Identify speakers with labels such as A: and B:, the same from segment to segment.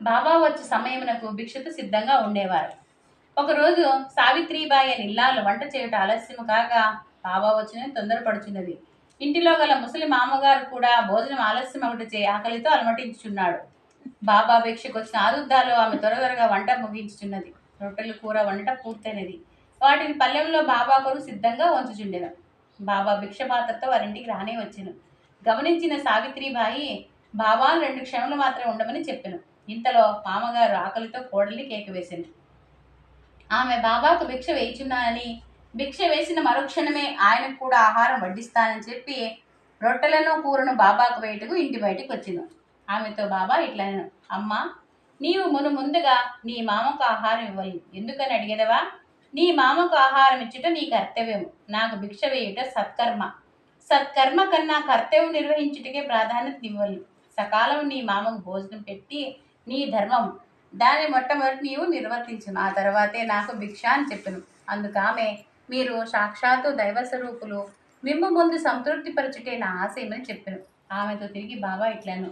A: బాబా వచ్చే సమయమునకు భిక్షతో సిద్ధంగా ఉండేవారు. ఒకరోజు సావిత్రిబాయి అని ఇల్లాలు వంట చేయట ఆలస్యం కాగా బాబా వచ్చిన తొందరపడుచున్నది. ఇంటిలో గల ముసలి మామగారు కూడా భోజనం ఆలస్యం ఒకటి ఆకలితో అలమటించుచున్నాడు. బాబా భిక్షకు వచ్చిన ఆరుద్దాలో ఆమె త్వర త్వరగా వంట ముగించుచున్నది. రొట్టెలు కూర వంట పూర్తయినది. వాటిని పల్లెంలో బాబా కొరకు సిద్ధంగా ఉంచుచుండెను బాబా భిక్ష పాత్రతో వారింటికి రానే వచ్చాను. గమనించిన సావిత్రిబాయి బాబా రెండు క్షణములు మాత్రం ఉండమని చెప్పాను. ఇంతలో మామగారు ఆకలితో కోడలిని కేక వేసింది. ఆమె బాబాకు భిక్ష వేయిచున్నానని భిక్ష వేసిన మరుక్షణమే ఆయనకు కూడా ఆహారం వడ్డిస్తానని చెప్పి రొట్టెలను కూరను బాబాకు వేయటకు ఇంటి బయటికి వచ్చింది. ఆమెతో బాబా ఇట్లా అమ్మా నీవు మును ముందుగా నీ మామకు ఆహారం ఇవ్వాలి ఎందుకని అడిగేదవా? నీ మామకు ఆహారం ఇచ్చుట నీ కర్తవ్యం నాకు భిక్ష వేయుట సత్కర్మ. సత్కర్మ కన్నా కర్తవ్యం నిర్వహించుటకే ప్రాధాన్యత ఇవ్వాలి సకాలం నీ మామకు భోజనం పెట్టి నీ ధర్మం. దాన్ని మొట్టమొదటి నీవు నిర్వర్తించును. ఆ తర్వాతే నాకు భిక్ష అని చెప్పను. అందుకు ఆమె మీరు సాక్షాత్తు దైవస్వరూపులు మిమ్మ మిమ్ము ముందు సంతృప్తిపరచుటే నా ఆశయమని చెప్పాను. ఆమెతో తిరిగి బాబా ఇట్లాను.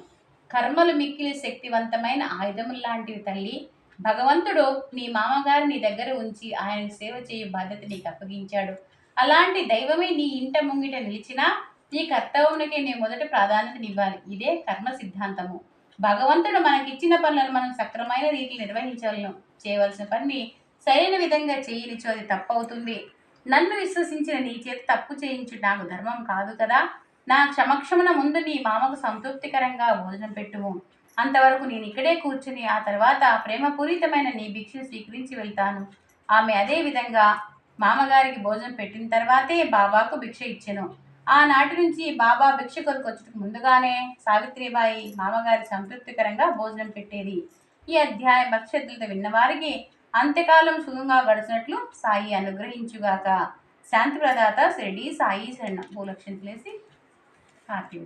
A: కర్మలు మిక్కిలి శక్తివంతమైన ఆయుధములు లాంటివి తల్లి. భగవంతుడు నీ మామగారు నీ దగ్గర ఉంచి ఆయన సేవ చేయు బాధ్యత నీకు అప్పగించాడు. అలాంటి దైవమే నీ ఇంట ముంగిట నిలిచినా నీ కర్తవ్యమునకే నీ మొదట ప్రాధాన్యతనివ్వాలి. ఇదే కర్మ సిద్ధాంతము. భగవంతుడు మనకిచ్చిన పనులను మనం సక్రమైన రీతిలో నిర్వహించగలను చేయవలసిన పని సరైన విధంగా చేయనిచో అది తప్పవుతుంది. నన్ను విశ్వసించిన నీ చేతి తప్పు చేయించు నాకు ధర్మం కాదు కదా. నా క్షమక్షమణ ముందు నీ మామకు సంతృప్తికరంగా భోజనం పెట్టుము. అంతవరకు నేను ఇక్కడే కూర్చుని ఆ తర్వాత ప్రేమపూరితమైన నీ భిక్షను స్వీకరించి వెళ్తాను. ఆమె అదే విధంగా మామగారికి భోజనం పెట్టిన తర్వాతే బాబాకు భిక్ష ఇచ్చెను. ఆనాటి నుంచి బాబా భిక్ష కొరకు వచ్చుటకు ముందుగానే సావిత్రిబాయి మామగారి సంతృప్తికరంగా భోజనం పెట్టేది. ఈ అధ్యాయ భక్ష్యతులతో విన్నవారికి అంత్యకాలం సుఖంగా గడిచినట్లు సాయి అనుగ్రహించుగాక. శాంతి ప్రదాత శ్రీడి సాయి శరణ. భూలక్ష్మి తెలిసి హార్టీ